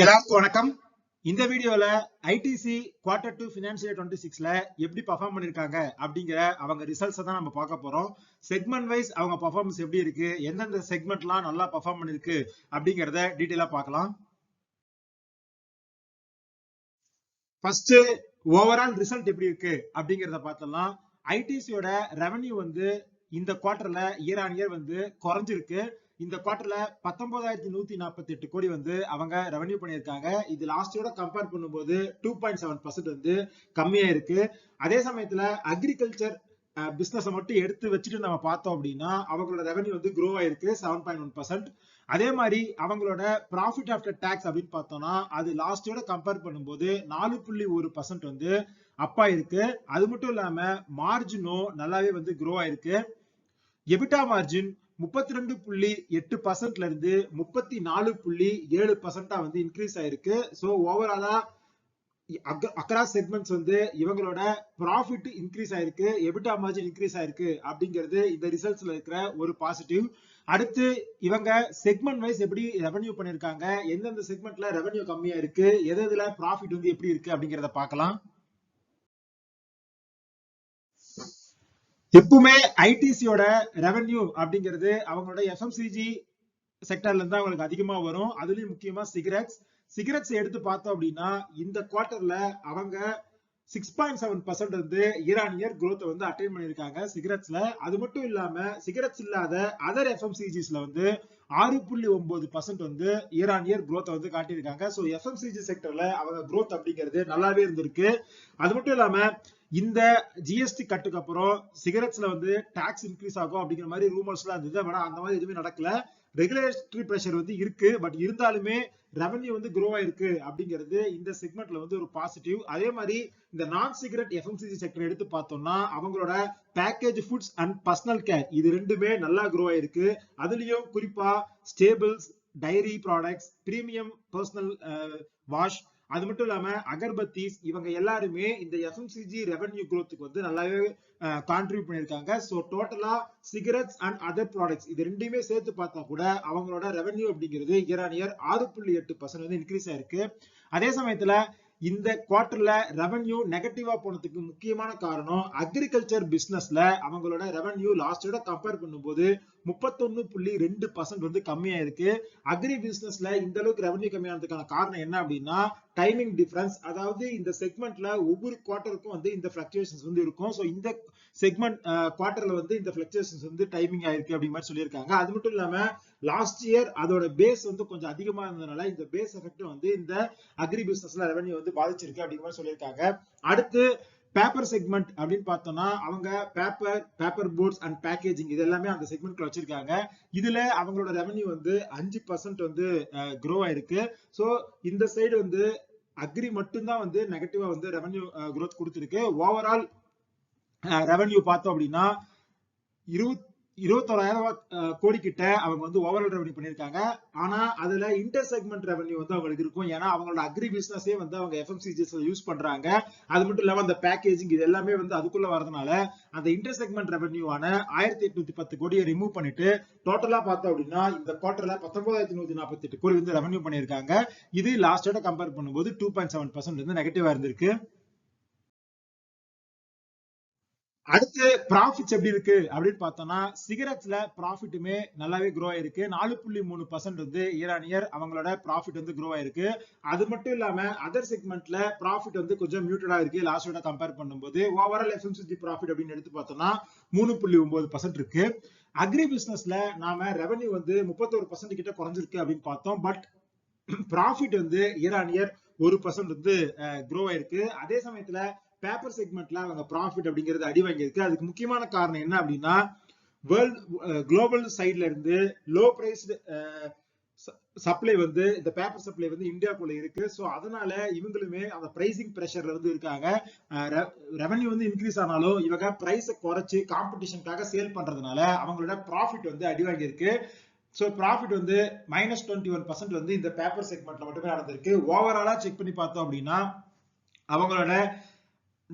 எல்லாருக்கும் வணக்கம். இந்த வீடியோல I T C quarter two financial twenty சிக்ஸ்ல எப்படி பர்ஃபார்ம் பண்ணிருக்காங்க அப்படிங்கிற அவங்க ரிசல்ட்ஸ் தான் நம்ம பார்க்க போறோம். செக்மெண்ட் வைஸ் அவங்க பர்ஃபார்மன்ஸ் எப்படி இருக்கு? எந்தெந்த செக்மெண்ட்லாம் நல்லா பர்ஃபார்ம் பண்ணிருக்கு அப்படிங்கறத டீட்டெயிலா பார்க்கலாம். ஃபர்ஸ்ட் ஓவரால் ரிசல்ட் எப்படி இருக்கு அப்படிங்கறத பார்த்தலாம் ஐடிசியோட ரெவன்யூ வந்து இந்த குவார்டர்ல இயர் ஆன் இயர் வந்து குறைஞ்சிருக்கு. இந்த குவார்டர்ல பத்தொன்பதாயிரத்தி நூத்தி நாற்பத்தி எட்டு கோடி வந்து அவங்க ரெவன்யூ பண்ணியிருக்காங்க. இது லாஸ்டோட கம்பேர் பண்ணும்போது டூ பாயிண்ட் செவன் பர்சன்ட் வந்து கம்மியா இருக்கு. அதே சமயத்துல அக்ரிகல்ச்சர் பிசினஸ் மட்டும் எடுத்து வச்சுட்டு நம்ம பார்த்தோம் அப்படின்னா அவங்களோட ரெவன்யூ வந்து க்ரோ ஆயிருக்கு செவன் பாயிண்ட் ஒன் பர்சன்ட் அதே மாதிரி அவங்களோட ப்ராஃபிட் ஆஃப்டர் டேக்ஸ் அப்படின்னு பார்த்தோம்னா அது லாஸ்டோட கம்பேர் பண்ணும்போது நாலு புள்ளி ஒரு பர்சன்ட் வந்து அப்பா இருக்கு அது மட்டும் இல்லாம மார்ஜினும் நல்லாவே வந்து க்ரோ ஆயிருக்கு. எபிட்டா மார்ஜின் முப்பத்தி ரெண்டு புள்ளி எட்டு பர்சன்ட்ல இருந்து முப்பத்தி நாலு புள்ளி ஏழு பர்சன்டா வந்து இன்க்ரீஸ் ஆயிருக்கு. ஸோ ஓவராலா அக்ராஸ் செக்மெண்ட்ஸ் வந்து இவங்களோட ப்ராஃபிட் இன்க்ரீஸ் ஆயிருக்கு எபிட்டா மார்ஜின் இன்க்ரீஸ் ஆயிருக்கு அப்படிங்கிறது இந்த ரிசல்ட்ஸ்ல இருக்கிற ஒரு பாசிட்டிவ் அடுத்து இவங்க செக்மெண்ட் வைஸ் எப்படி ரெவன்யூ பண்ணிருக்காங்க எந்தெந்த செக்மெண்ட்ல ரெவன்யூ கம்மியா இருக்கு எது எதுல ப்ராஃபிட் வந்து எப்படி இருக்கு அப்படிங்கறத பார்க்கலாம். எப்பவுமே ஐடிசியோட ரெவன்யூ அப்படிங்கிறது அவங்களோட எஃப்எம்சிஜி செக்டர்ல இருந்து அவங்களுக்கு அதிகமா வரும். அதுலயும் முக்கியமா சிகரெட்ஸ் சிகரெட்ஸ் எடுத்து பார்த்தோம் அப்படின்னா இந்த குவார்டர்ல அவங்க சிக்ஸ் பாயிண்ட் செவன் பர்சன்ட் வந்து இயர் ஆன் இயர் குரோத் வந்து அட்டைன் பண்ணியிருக்காங்க சிகரெட்ஸ்ல அது மட்டும் இல்லாம சிகரெட்ஸ் இல்லாத அதர் எஃப்எம்சிஜிஸ்ல வந்து ஆறு புள்ளி ஒன்பது பர்சன்ட் வந்து இயர் ஆன் இயர் குரோத்தை வந்து காட்டியிருக்காங்க. ஸோ எஃப்எம்சிஜி செக்டர்ல அவங்க குரோத் அப்படிங்கிறது நல்லாவே இருந்திருக்கு. அது மட்டும் இல்லாம இந்த ஜிஎஸ்டி கட்டுக்கு அப்புறம் சிகரெட்ஸ்ல வந்து டாக்ஸ் இன்க்ரீஸ் ஆகும் அப்படிங்கிற மாதிரி ரூமர்ஸ் எல்லாம் இருந்தது. ஆனா அந்த மாதிரி எதுவுமே நடக்கல. ரெகுலேட்டரி ப்ரெஷர் வந்து இருக்கு. பட் இருந்தாலுமே ரெவன்யூ வந்து க்ரோ ஆயிருக்கு அப்படிங்கிறது இந்த செக்மெண்ட்ல வந்து ஒரு பாசிட்டிவ் அதே மாதிரி இந்த நான் சிகரெட் எஃப்எம்சிசி செக்டர் எடுத்து பார்த்தோம்னா அவங்களோட package foods and personal care இது ரெண்டுமே நல்லா க்ரோ ஆயிருக்கு. அதுலயும் குறிப்பா staples dairy products premium personal wash அது மட்டும் இல்லாம அகர்பத்திஸ் இவங்க எல்லாருமே இந்த எஃப்எம்சிஜி ரெவன்யூ குரோத்துக்கு வந்து நல்லாவே கான்ட்ரிபியூட் பண்ணிருக்காங்க ஸோ டோட்டலா சிகரெட்ஸ் அண்ட் அதர் ப்ராடக்ட்ஸ் இது ரெண்டையுமே சேர்த்து பார்த்தா கூட அவங்களோட ரெவன்யூ அப்படிங்கிறது இயர் ஆன் இயர் ஆறு புள்ளி எட்டு பர்சன்ட் வந்து இன்க்ரீஸ் ஆயிருக்கு. அதே சமயத்துல இந்த குவார்டர்ல ரெவன்யூ நெகட்டிவா போனதுக்கு முக்கியமான காரணம் அக்ரிகல்ச்சர் பிசினஸ்ல அவங்களோட ரெவன்யூ லாஸ்டோட கம்பேர் பண்ணும்போது முப்பத்தொன்னு புள்ளி ரெண்டு பர்சன்ட் வந்து கம்மியா இருக்கு அக்ரி பிசினஸ்ல இந்த அளவுக்கு ரெவன்யூ கம்மியானதுக்கான காரணம் என்ன அப்படின்னா டைமிங் டிஃபரன்ஸ் அதாவது இந்த செக்மெண்ட்ல ஒவ்வொரு குவார்டருக்கும் வந்து இந்த பிளக்சுவேஷன்ஸ் வந்து இருக்கும். ஸோ இந்த செக்மெண்ட் குவார்டர்ல வந்து இந்த பிளக்சுவேஷன்ஸ் வந்து டைமிங் ஆயிருக்கு அப்படிங்கிற மாதிரி சொல்லியிருக்காங்க. அது மட்டும் இல்லாம லாஸ்ட் இயர் அதோட பேஸ் வந்து கொஞ்சம் அதிகமா இருந்ததுனால இந்த பேஸ் எஃபெக்ட் வந்து இந்த அக்ரி பிசினஸ்ல ரெவன்யூ வந்து பாதிச்சிருக்கு அப்படிங்கிற மாதிரி சொல்லியிருக்காங்க. அடுத்து பேப்பர் செக்மெண்ட் அப்படின்னு பார்த்தோம்னா அவங்க paper paper boards and packaging இது எல்லாமே அந்த செக்மெண்ட்ல வச்சிருக்காங்க. இதுல அவங்களோட ரெவன்யூ வந்து அஞ்சு பர்சன்ட் வந்து க்ரோ ஆயிருக்கு. ஸோ இந்த சைடு வந்து அக்ரி மட்டும்தான் வந்து நெகட்டிவா வந்து ரெவன்யூ க்ரோத் கொடுத்துருக்கு. ஓவரால் ரெவன்யூ பார்த்தோம் அப்படின்னா இருபத்தி இருபத்தோராயிரம் கோடி கிட்ட அவங்க வந்து ஓவரால் ரெவன்யூ பண்ணிருக்காங்க ஆனா அதுல இன்டர் செக்மெண்ட் ரெவன்யூ வந்து அவங்களுக்கு இருக்கும். ஏன்னா அவங்களோட அக்ரி பிசினஸே வந்து அவங்க எஃப்எம்சிஜிஎஸ் யூஸ் பண்றாங்க. அது மட்டும் இல்லாம அந்த பேக்கேஜிங் இது எல்லாமே வந்து அதுக்குள்ள வரதுனால அந்த இன்டர் செக்மெண்ட் ரெவன்யூவான ஆயிரத்தி எட்நூத்தி பத்து கோடியை ரிமூவ் பண்ணிட்டு டோட்டலா பார்த்தோம் அப்படின்னா இந்த குவார்டர்ல பத்தொன்பதாயிரத்தி நூத்தி நாற்பத்தி எட்டு கோடி வந்து ரெவன்யூ பண்ணியிருக்காங்க. இது லாஸ்டோட கம்பேர் பண்ணும்போது டூ பாயிண்ட் செவன் பர்சன்ட் வந்து நெகட்டிவா இருந்திருக்கு. அடுத்து ப்ராஃபிட்ஸ் எப்படி இருக்கு அப்படின்னு பார்த்தோம்னா சிகரெட்ஸ்ல ப்ராஃபிட்டுமே நல்லாவே க்ரோ ஆயிருக்கு. நாலு புள்ளி மூணு பர்சன்ட் வந்து இயர் இயர் அவங்களோட ப்ராஃபிட் வந்து க்ரோ ஆயிருக்கு. அது மட்டும் இல்லாம அதர் செக்மெண்ட்ல ப்ராஃபிட் வந்து கொஞ்சம் மியூட்டடா இருக்கு லாஸ்டோட கம்பேர் பண்ணும்போது overall F M C G profit அப்படின்னு எடுத்து பார்த்தோம்னா மூணு புள்ளி ஒன்பது பர்சன்ட் இருக்கு. அக்ரி பிசினஸ்ல நாம ரெவன்யூ வந்து முப்பத்தோரு பர்சன்ட் கிட்ட குறைஞ்சிருக்கு அப்படின்னு பார்த்தோம். பட் ப்ராஃபிட் வந்து இயர் ஆன் இயர் ஒரு பர்சன்ட் வந்து க்ரோ ஆயிருக்கு. அதே சமயத்துல பேப்பர் செக்மெண்ட்ல அவங்க ப்ராஃபிட் அப்படிங்கிறது அடி வாங்கியிருக்கு. அதுக்கு முக்கியமான காரணம் என்ன அப்படின்னா வேர்ல்ட் குளோபல் சைட்ல இருந்து லோ பிரைஸ்டு சப்ளை வந்து இந்த பேப்பர் சப்ளை வந்து இந்தியாக்குள்ள இருக்கு. ஸோ அதனால இவங்களுமே அந்த பிரைசிங் ப்ரெஷர்ல வந்து இருக்காங்க. Uh, ரெவன்யூ வந்து இன்க்ரீஸ் ஆனாலும் இவங்க பிரைஸை குறைச்சு காம்படிஷனுக்காக சேல் பண்றதுனால அவங்களோட ப்ராஃபிட் வந்து அடி வாங்கியிருக்கு. ஸோ ப்ராஃபிட் வந்து மைனஸ் டுவெண்ட்டி ஒன் பர்சன்ட் வந்து இந்த பேப்பர் செக்மெண்ட்ல மட்டுமே நடந்திருக்கு. ஓவராலா செக் பண்ணி பார்த்தோம் அப்படின்னா அவங்களோட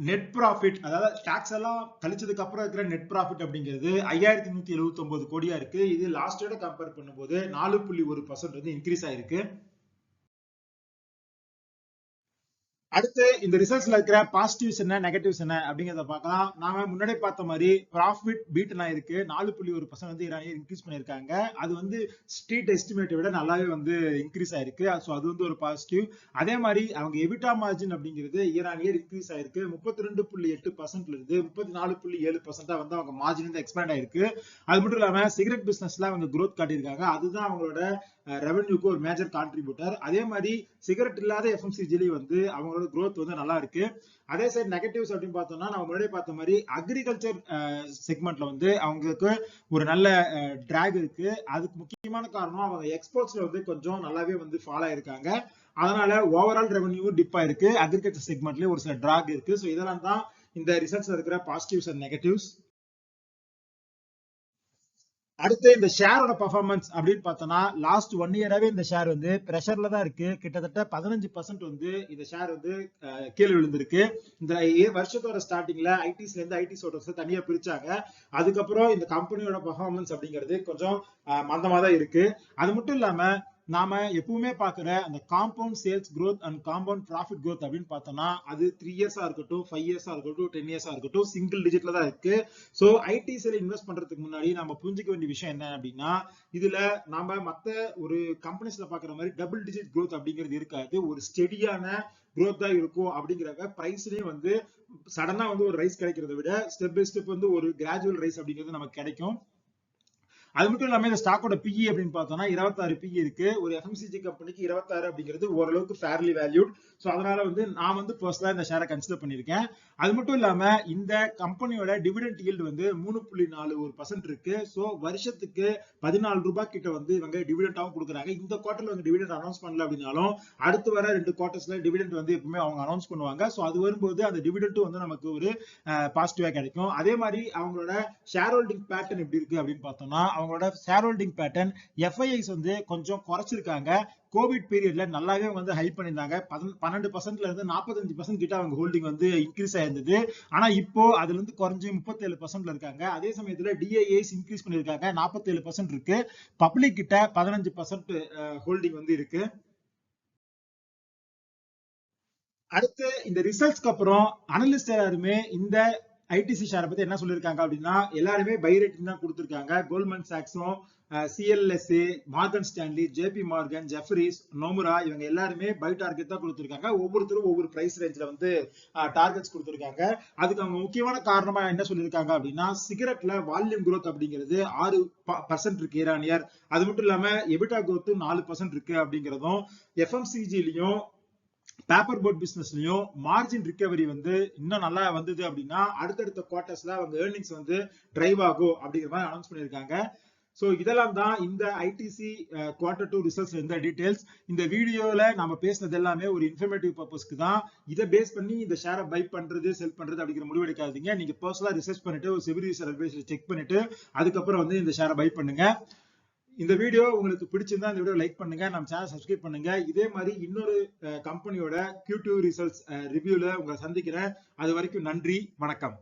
நெட் ப்ராஃபிட் அதாவது டாக்ஸ் எல்லாம் கழிச்சதுக்கு அப்புறம் இருக்கிற நெட் ப்ராஃபிட் அப்படிங்கிறது ஐயாயிரத்தி நூத்தி எழுபத்தி ஒன்பது கோடியா இருக்கு. இது லாஸ்டோட கம்பேர் பண்ணும்போது நாலு புள்ளி ஒரு பர்சன்ட் வந்து இன்க்ரீஸ் ஆயிருக்கு. அடுத்து இந்த ரிசல்ட்ஸ்ல இருக்கிற பாசிட்டிவ்ஸ் என்ன நெகட்டிவ்ஸ் என்ன அப்படிங்கறத பார்க்கலாம். நாம முன்னாடி பார்த்த மாதிரி ப்ராஃபிட் பீட் இருக்கு நாலு புள்ளி ஒரு பர்சன்ட் வந்து இன்க்ரீஸ் பண்ணிருக்காங்க அது வந்து ஸ்ட்ரீட் எஸ்டிமேட்டை விட நல்லாவே வந்து இன்க்ரீஸ் ஆயிருக்கு. ஸோ அது வந்து ஒரு பாசிட்டிவ் அதே மாதிரி அவங்க எபிட்டா மார்ஜின் அப்படிங்கிறது ஈரானியர் இன்க்ரீஸ் ஆயிருக்கு. முப்பத்தி ரெண்டு புள்ளி எட்டு பர்சன்ட்ல இருந்து முப்பத்தி நாலு புள்ளி ஏழு பர்சன்டா வந்து அவங்க மார்ஜின் வந்து எக்ஸ்பேண்ட் ஆயிருக்கு. அது மட்டும் இல்லாம சிகரெட் பிசினஸ்ல அவங்க க்ரோத் காட்டியிருக்காங்க. அதுதான் அவங்களோட ரெவன்யூக்கு ஒரு மேஜர் கான்ட்ரிபியூட்டர் அதே மாதிரி சிகரெட் இல்லாத எஃப்எம்சிஜிலி வந்து அவங்களோட க்ரோத் வந்து நல்லா இருக்கு. அதே சைடு நெகட்டிவ்ஸ் அப்படின்னு பார்த்தோம்னா நம்ம முன்னாடியே பார்த்த மாதிரி அக்ரிகல்ச்சர் செக்மெண்ட்ல வந்து அவங்களுக்கு ஒரு நல்ல டிராக் இருக்கு. அதுக்கு முக்கியமான காரணம் அவங்க எக்ஸ்போர்ட்ஸ்ல வந்து கொஞ்சம் நல்லாவே வந்து ஃபாலோ ஆயிருக்காங்க. அதனால ஓவரால் ரெவன்யூ டிப் ஆயிருக்கு. அக்ரிகல்ச்சர் செக்மெண்ட்லயே ஒரு சில டிராக் இருக்கு. ஸோ இதெல்லாம் தான் இந்த ரிசல்ட்ஸ் இருக்கிற பாசிட்டிவ்ஸ் அண்ட் நெகட்டிவ்ஸ் அடுத்து இந்த ஷேரோட பர்ஃபார்மன்ஸ் அப்படின்னு பார்த்தோம்னா லாஸ்ட் ஒன் இயராகவே இந்த ஷேர் வந்து ப்ரெஷர்ல தான் இருக்கு. கிட்டத்தட்ட பதினஞ்சு பர்சன்ட் வந்து இந்த ஷேர் வந்து கீழே விழுந்திருக்கு. இந்த வருஷத்தோட ஸ்டார்டிங்ல ஐடிஸ்ல இருந்து ஐடி சோட்டர்ஸ் தனியா பிரிச்சாங்க. அதுக்கப்புறம் இந்த கம்பெனியோட பர்ஃபார்மன்ஸ் அப்படிங்கிறது கொஞ்சம் மந்தமாக தான் இருக்கு. அது மட்டும் இல்லாம நாம எப்பவுமே பாக்குற அந்த compound sales growth and compound profit growth அப்படின்னு பார்த்தோம்னா அது த்ரீ இயர்ஸா இருக்கட்டும் ஃபைவ் இயர்ஸா இருக்கட்டும் டென் இயர்ஸா இருக்கட்டும் சிங்கிள் டிஜிட்ல தான் இருக்கு. ஸோ ஐடிசில இன்வெஸ்ட் பண்றதுக்கு முன்னாடி நம்ம புரிஞ்சுக்க வேண்டிய விஷயம் என்ன அப்படின்னா இதுல நாம மத்த ஒரு கம்பெனிஸ்ல பாக்குற மாதிரி டபுள் டிஜிட் க்ரோத் அப்படிங்கிறது இருக்காது. ஒரு ஸ்டெடியான க்ரோத் தான் இருக்கும் அப்படிங்கிறத பிரைஸ்லயும் வந்து சடனா வந்து ஒரு ரைஸ் கிடைக்கிறத விட ஸ்டெப் பை ஸ்டெப் வந்து ஒரு கிராஜுவல் ரைஸ் அப்படிங்கிறது நமக்கு கிடைக்கும். அது மட்டும் இல்லாம இந்த ஸ்டாக்கோட பிஇ அப்படின்னு பார்த்தோம்னா இருபத்தாறு பிஇ இருக்கு. ஒரு எஃப்எம்சிஜி கம்பெனிக்கு இருபத்தாறு அப்படிங்கிறது ஓரளவுக்கு ஃபேர்லி வேல்யூட் ஸோ அதனால வந்து நான் வந்து பர்சனலா இந்த ஷேரை கன்சிடர் பண்ணியிருக்கேன். அது மட்டும் இல்லாம இந்த கம்பெனியோட டிவிடெண்ட் ஈல்டு வந்து மூணு புள்ளி நாலு ஒரு பர்சன்ட் இருக்கு. ஸோ வருஷத்துக்கு பதினாலு ரூபாய் கிட்ட வந்து இவங்க டிவிடெண்டாவும் கொடுக்குறாங்க. இந்த குவார்டர்ல வந்து டிவிடெண்ட் அனௌன்ஸ் பண்ணல அப்படின்னாலும் அடுத்து வர ரெண்டு குவார்டர்ஸ்ல டிவிடெண்ட் வந்து எப்பவுமே அவங்க அனௌன்ஸ் பண்ணுவாங்க. ஸோ அது வரும்போது அந்த டிவிடெண்ட்டும் வந்து நமக்கு ஒரு பாசிட்டிவா கிடைக்கும். அதே மாதிரி அவங்களோட ஷேர் ஹோல்டிங் பேட்டர்ன் எப்படி இருக்கு அப்படின்னு பார்த்தோம்னா அவங்களோட ஷேர் ஹோல்டிங் பேட்டர்ன் எஃப்ஐஐஸ் வந்து கொஞ்சம் குறைச்சிருக்காங்க. கோவிட் பீரியட்ல நல்லாவே வந்து ஹைப் பண்ணியிருந்தாங்க. பன்னெண்டு பர்சன்ட்ல இருந்து நாற்பத்தஞ்சு பர்சன்ட் கிட்ட அவங்க ஹோல்டிங் வந்து இன்க்ரீஸ் ஆயிருந்தது. ஆனா இப்போ அதுல இருந்து குறைஞ்சு முப்பத்தேழு பர்சன்ட்ல இருக்காங்க. அதே சமயத்துல டிஐஏஸ் இன்க்ரீஸ் பண்ணிருக்காங்க நாற்பத்தேழு பர்சன்ட் இருக்கு. பப்ளிக் கிட்ட பதினஞ்சு பர்சன்ட் ஹோல்டிங் வந்து இருக்கு. அடுத்து இந்த ரிசல்ட்ஸ்க்கு அப்புறம் அனலிஸ்ட் எல்லாருமே இந்த ஐடிசி ஷேரை பத்தி என்ன சொல்லியிருக்காங்க அப்படின்னா எல்லாருமே பை ரேட்டிங் தான் கொடுத்துருக்காங்க. Goldman சாக்ஸும் C L S Morgan Stanley J P Morgan Jefferies Nomura இவங்க எல்லாருமே பை டார்கெட் தான் கொடுத்துருக்காங்க. ஒவ்வொருத்தரும் ஒவ்வொரு பிரைஸ் ரேஞ்சில் வந்து டார்கெட்ஸ் கொடுத்துருக்காங்க. அதுக்கு அவங்க முக்கியமான காரணமா என்ன சொல்லியிருக்காங்க அப்படின்னா சிகரெட்ல வால்யூம் growth அப்படிங்கிறது ஆறு பர்சன்ட் இருக்கு ஈரானியர் அது மட்டும் இல்லாம எபிட்டா குரோத்தும் நாலு பர்சன்ட் இருக்கு அப்படிங்கிறதும் எஃப்எம்சிஜிலையும் பேப்பர் போர்ட் பிசினஸ்லயும் மார்ஜின் ரிகவரி வந்து இன்னும் நல்லா வந்தது அப்படின்னா அடுத்தடுத்த குவார்டர்ஸ்ல அவங்க ஏர்னிங்ஸ் வந்து டிரைவ் ஆகும் அப்படிங்கிற மாதிரி அனௌன்ஸ் பண்ணியிருக்காங்க. ஸோ இதெல்லாம் தான் இந்த I T C quarter two results இருந்த டீடைல்ஸ் இந்த வீடியோவில் நம்ம பேசுனது எல்லாமே ஒரு இன்ஃபர்மேட்டிவ் பர்பஸ்க்கு தான். இதை பேஸ் பண்ணி இந்த ஷேரை பை பண்றது செல் பண்றது அப்படிங்கிற முடிவு எடுக்காதீங்க. நீங்க பர்சனலாக ரிசர்ச் பண்ணிட்டு ஒரு செபி ரிசர்ச் செக் பண்ணிட்டு அதுக்கப்புறம் வந்து இந்த ஷேரை பை பண்ணுங்க. இந்த வீடியோ உங்களுக்கு பிடிச்சிருந்தா இந்த வீடியோ லைக் பண்ணுங்க நம்ம சேனல் சப்ஸ்கிரைப் பண்ணுங்க. இதே மாதிரி இன்னொரு கம்பெனியோட Q2 ரிசல்ட்ஸ் ரிவ்யூல உங்களை சந்திக்கிறேன். அது வரைக்கும் நன்றி வணக்கம்.